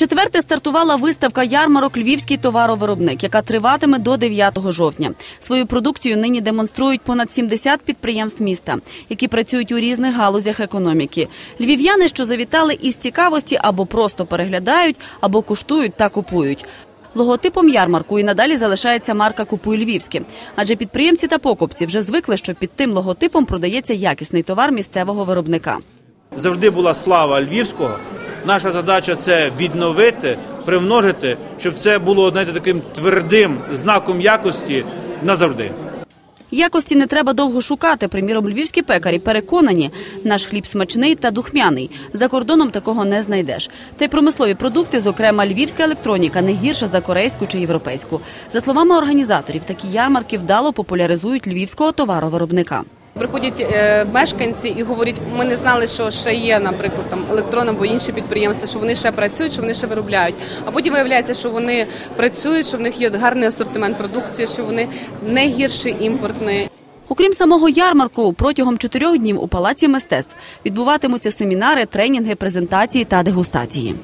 Вчетверте стартувала виставка ярмарок Львівський товаровиробник, яка триватиме до 9 жовтня. Свою продукцію нині демонструють понад 70 підприємств міста, які працюють у різних галузях економіки. Львів'яни, що завітали із цікавості, або просто переглядають, або куштують та купують. Логотипом ярмарку і надалі залишається марка Купуй Львівське, адже підприємці та покупці вже звикли, що під тим логотипом продається якісний товар місцевого виробника. завжди була слава львівського. Наша задача це відновити, примножити, щоб це було знаєте, таким твердим знаком якості назавжди. Якості не треба довго шукати. Приміром, львівські пекарі переконані, наш хліб смачний та духмяний. За кордоном такого не знайдеш. Та й промислові продукти, зокрема львівська електроніка, не гірша за корейську чи європейську. За словами організаторів, такі ярмарки вдало популяризують львівського товаровиробника. Приходять е, мешканці і говорять, ми не знали, що ще є, наприклад, там електрон або інші підприємства, що вони ще працюють, що вони ще виробляють. А потім виявляється, що вони працюють, що в них є гарний асортимент продукції, що вони не гірші імпортної. Окрім самого ярмарку, протягом чотирьох днів у палаці мистецтв відбуватимуться семінари, тренінги, презентації та дегустації.